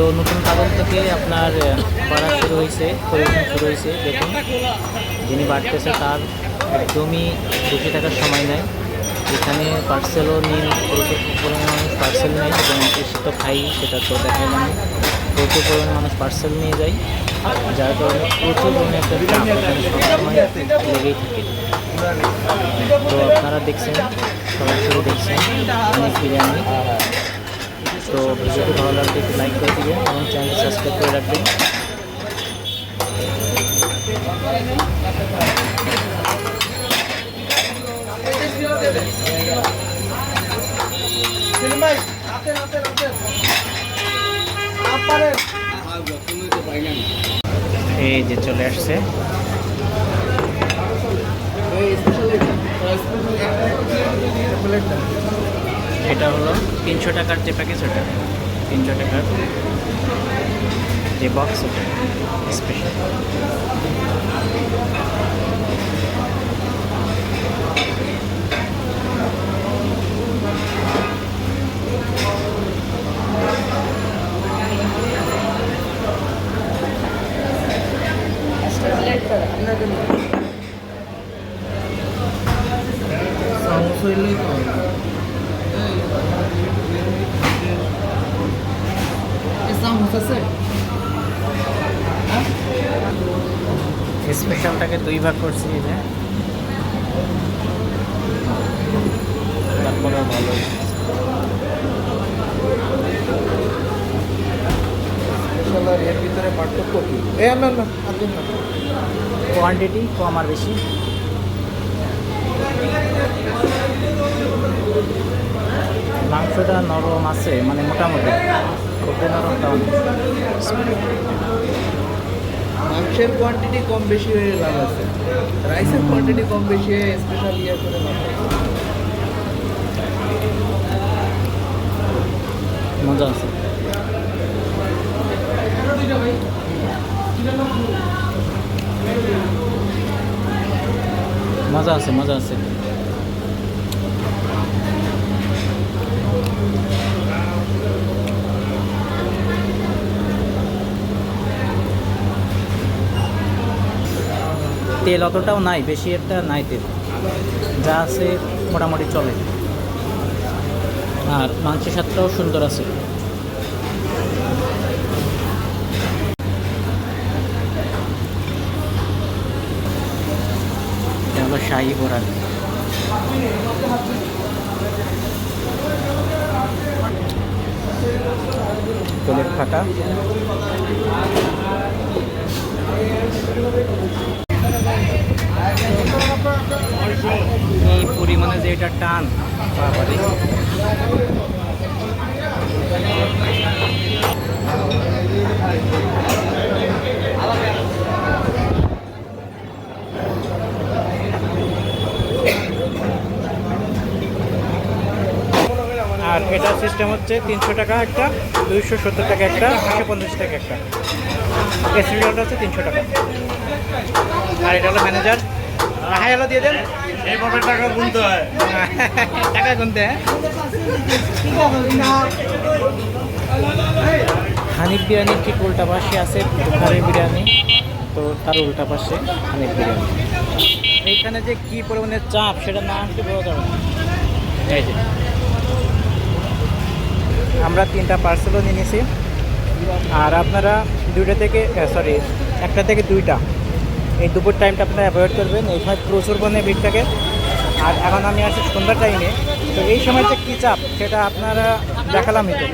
তো নতুন কাগজ থেকে আপনার করা শুরু হয়েছে, পরিবেশন শুরু হয়েছে, দেখুন। যিনি বাড়তেছে তার একদমই বেশি থাকার সময় নেয় এখানে পার্সেলও নিয়ে প্রচুর পরিমাণে মানুষ পার্সেল নেয় এবং এসে তো খাই, সেটা তো দেখাইলাম। প্রচুর পরিমাণে মানুষ পার্সেল নিয়ে যায়, যার কারণে প্রচুর পরিমাণে একটা চাপ এখানে সবসময় লেগেই থাকে। তো আপনারা দেখছেন, সরাসরি দেখছেন, অনেক বিরিয়ানি। তো ভিডিওটি ভালো লাগলে একটু লাইক করে দিবেন এবং চ্যানেল সাবস্ক্রাইব করে রাখবেন। এই যে চলে আসছে। এটা হলো তিনশো টাকার যে প্যাকেজ ওটা তিনশো টাকার যে বক্স ওটা স্পেশাল স্পেশালটাকে দুই ভাগ করছি যে। তারপরে ভালো। এর ভিতরে পার্থক্য কি? এ না না আর না। কোয়ান্টিটি কম আর বেশি। মাংসটা নরম আছে মানে মোটামুটি। খুবই নরমটাও নেই। মাংসের কোয়ান্টিটি কম বেশি হয়ে লাভ আছে। রাইসের কোয়ান্টিটি কম বেশি হয়ে স্পেশাল ইয়ে করে লাভ মজা আছে। মজা আছে মজা আছে। তেল অতটাও নাই, বেশি একটা নাই তেল। যা আছে মোটামুটি চলে। আর মাংসের স্বাদটাও সুন্দর আছে। এটা হলো শাহি বোরান ফাটা এই পরিমাণে যে এটা টান। আর এটা সিস্টেম হচ্ছে তিনশো টাকা একটা, দুইশো সত্তর টাকা একটা একশো পঞ্চাশ টাকা একটা। এসিডিওটা হচ্ছে তিনশো টাকা। আর এটা হলো ম্যানেজার হ্যালো দিয়ে দেন। এইভাবে টাকা গুনতে হয়। টাকা গুনতে হ্যাঁ? হানিফ বিরিয়ানির ঠিক উল্টা পাশে আছে, বুখারি বিরিয়ানি, তো তার উল্টা পাশে হানিফ বিরিয়ানি। এইখানে যে কি পরিমাণে চাপ সেটা না আসলে বোঝা যাবে এই যে। আমরা তিনটা পার্সেলও নিয়ে নিয়েছি। আর আপনারা দুইটা থেকে সরি একটা থেকে দুইটা। এই দুপুর টাইমটা আপনারা অ্যাভয়েড করবেন। এই সময় প্রচুর পরিমাণে ভিড় থাকে। আর এখন আমি আসি সন্ধ্যার টাইমে তো এই সময় যে কী চাপ, সেটা আপনারা দেখালামই তো